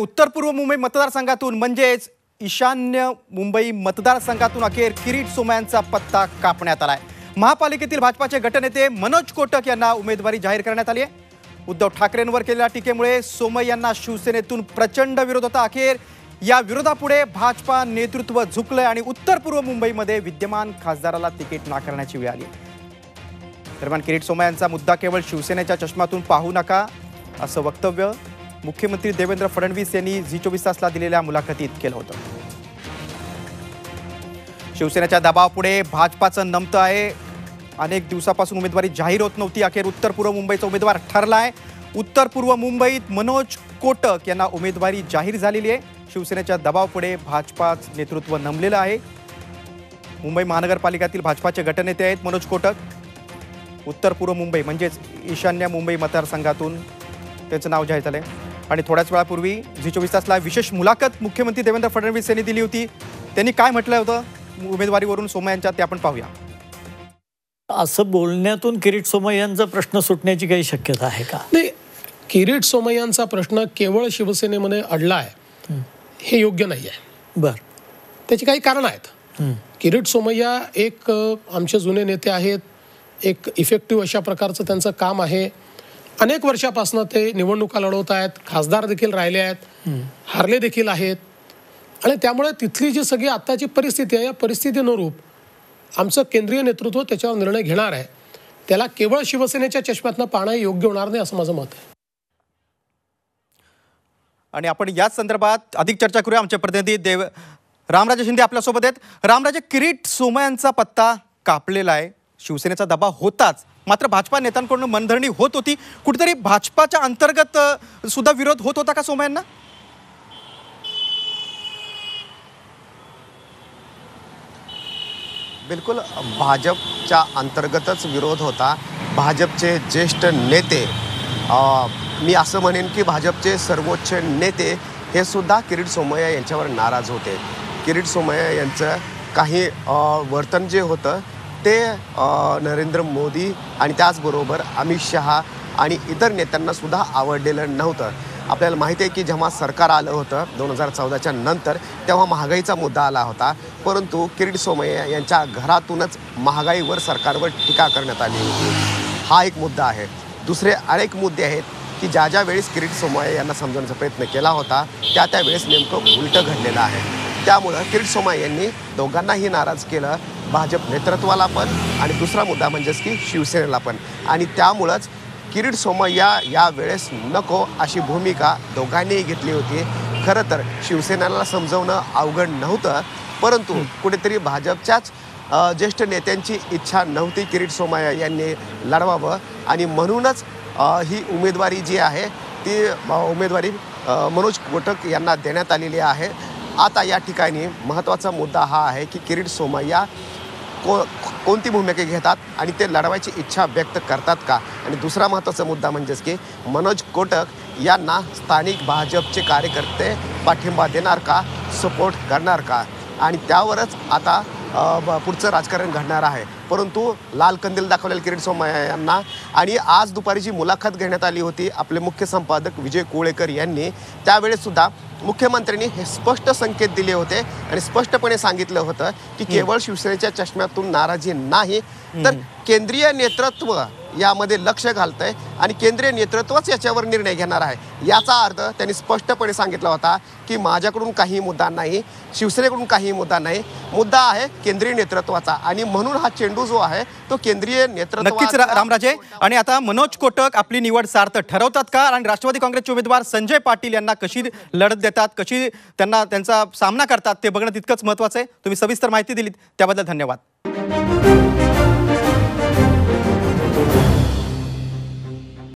उत्तर पूर्व मुंबई मतदारसंघातून म्हणजेच ईशान्य मुंबई मतदारसंघातून अखेर किरीट सोमयांचा पत्ता कापण्यात आलाय. महापालिकेतील भाजपाचे गटनेते मनोज कोटक यांना उमेदवारी जाहीर करण्यात आली आहे. उद्धव ठाकरेंवर केलेल्या टीकेमुळे सोमय यांना शिवसेनेतून प्रचंड विरोध होता. अखेर या विरोधापुढे भाजपा नेतृत्व झुकलंय आणि उत्तर पूर्व मुंबईमध्ये विद्यमान खासदाराला तिकीट नाकारण्याची वेळ आली. दरम्यान किरीट सोमय यांचा मुद्दा केवळ शिवसेनेच्या चष्मातून पाहू नका असं वक्तव्य मुख्यमंत्री देवेंद्र फडणवीस यांनी झी चोवीस तासला दिलेल्या मुलाखतीत केलं होतं. शिवसेनेच्या दबावापुढे भाजपाचं नमतं आहे. अनेक दिवसापासून उमेदवारी जाहीर होत नव्हती. अखेर उत्तर पूर्व मुंबईचा उमेदवार ठरला आहे उत्तर पूर्व मुंबईत मनोज कोटक यांना उमेदवारी जाहीर झालेली आहे. शिवसेनेच्या दबावापुढे भाजपाच नेतृत्व नमलेलं आहे. मुंबई महानगरपालिकेतील भाजपाचे गटनेते आहेत मनोज कोटक. उत्तर पूर्व मुंबई म्हणजेच ईशान्य मुंबई मतदारसंघातून त्याचं नाव जाहीर झालं आहे आणि थोड्याच वेळापूर्वी झी चोवीस तासला विशेष मुलाखत मुख्यमंत्री देवेंद्र फडणवीस यांनी दिली होती. त्यांनी काय म्हटलं होतं? उमेदवारीवरून सोमय्या यांच्या ते आपण पाहूया. असं बोलण्यातून किरीट सोमय्यांचा प्रश्न सुटण्याची काही शक्यता आहे का? नाही किरीट सोमय्यांचा प्रश्न केवळ शिवसेनेमध्ये अडला आहे हे योग्य नाही आहे बर. त्याची काही कारणं आहेत. किरीट सोमय्या एक आमचे जुने नेते आहेत. एक इफेक्टिव्ह अशा प्रकारचं त्यांचं काम आहे. अनेक वर्षापासून ते निवडणुका लढवत आहेत खासदार देखील राहिले आहेत हारले देखील आहेत. आणि त्यामुळे तिथली जी सगळी आत्ताची परिस्थिती आहे या परिस्थितीनुरूप आमचं केंद्रीय नेतृत्व त्याच्यावर निर्णय घेणार आहे. त्याला केवळ शिवसेनेच्या चष्म्यातनं पाहणं योग्य होणार नाही असं माझं मत आहे. आणि आपण याच संदर्भात अधिक चर्चा करूया. आमचे प्रतिनिधी देव रामराजे शिंदे आपल्यासोबत आहेत. रामराजे किरीट सोमयांचा पत्ता कापलेला आहे. शिवसेनेचा दबाव होताच. मात्र भाजपा नेत्यांकडून मनधरणी होत होती. कुठेतरी भाजपाच्या अंतर्गत सुद्धा विरोध होत होता का सोमयांना? बिलकुल भाजपच्या अंतर्गतच विरोध होता. भाजपचे ज्येष्ठ नेते मी असं म्हणेन की भाजपचे सर्वोच्च नेते हे सुद्धा किरीट सोमय्या यांच्यावर नाराज होते. किरीट सोमय्या यांचं काही वर्तन जे होतं ते नरेंद्र मोदी आणि त्याचबरोबर अमित शहा आणि इतर नेत्यांना सुद्धा आवडलेलं नव्हतं. आपल्याला माहिती आहे की जेव्हा सरकार आलं होतं दोन हजार चौदाच्या नंतर तेव्हा महागाईचा मुद्दा आला होता. परंतु किरीट सोमय्या यांच्या घरातूनच महागाईवर सरकारवर टीका करण्यात आली होती. हा एक मुद्दा आहे. दुसरे अनेक मुद्दे आहेत की ज्या ज्या वेळेस किरीट सोमय्या यांना समजवण्याचा प्रयत्न केला होता त्या त्यावेळेस नेमकं उलटं घडलेलं आहे. त्यामुळं किरीट सोमय्या यांनी दोघांनाही नाराज केलं. भाजप नेतृत्वाला पण आणि दुसरा मुद्दा म्हणजेच की शिवसेनेला पण. आणि त्यामुळंच किरीट सोमय्या या वेळेस नको अशी भूमिका दोघांनीही घेतली होती. खरं तर शिवसेनेला समजवणं अवघड नव्हतं परंतु कुठेतरी भाजपच्याच ज्येष्ठ नेत्यांची इच्छा नव्हती किरीट सोमय्या यांनी लढवावं. आणि म्हणूनच ही उमेदवारी जी आहे ती उमेदवारी मनोज कोटक यांना देण्यात आलेली आहे. आता या ठिकाणी महत्त्वाचा मुद्दा हा आहे की किरीट सोमय्या को कोणती भूमिका घेतात आणि ते लढवायची इच्छा व्यक्त करतात का? आणि दुसरा महत्त्वाचा मुद्दा म्हणजेच की मनोज कोटक यांना स्थानिक भाजपचे कार्यकर्ते पाठिंबा देणार का? सपोर्ट करणार का? आणि त्यावरच आता पुढचं राजकारण घडणार आहे. परंतु लाल कंदील दाखवलेल्या किरीट सोमय्या यांना आणि आज दुपारी जी मुलाखत घेण्यात आली होती आपले मुख्य संपादक विजय कोळेकर यांनी त्यावेळेस सुद्धा मुख्यमंत्र्यांनी हे स्पष्ट संकेत दिले होते आणि स्पष्टपणे सांगितलं होतं की केवळ शिवसेनेच्या चष्म्यातून नाराजी नाही तर केंद्रीय नेतृत्व यामध्ये लक्ष घालतंय आणि केंद्रीय नेतृत्वच याच्यावर निर्णय घेणार आहे. याचा अर्थ त्यांनी स्पष्टपणे सांगितला होता की माझ्याकडून काही मुद्दा नाही शिवसेनेकडून काही मुद्दा नाही. मुद्दा आहे केंद्रीय नेतृत्वाचा आणि म्हणून हा चेंडू जो आहे तो केंद्रीय नेतृत्व नक्कीच रामराजे. आणि आता मनोज कोटक आपली निवड सार्थ ठरवतात का? आणि राष्ट्रवादी काँग्रेसचे उमेदवार संजय पाटील यांना कशी लढत देतात? कशी त्यांना त्यांचा सामना करतात? ते बघणं तितकंच महत्त्वाचं आहे. तुम्ही सविस्तर माहिती दिलीत. त्याबद्दल धन्यवाद.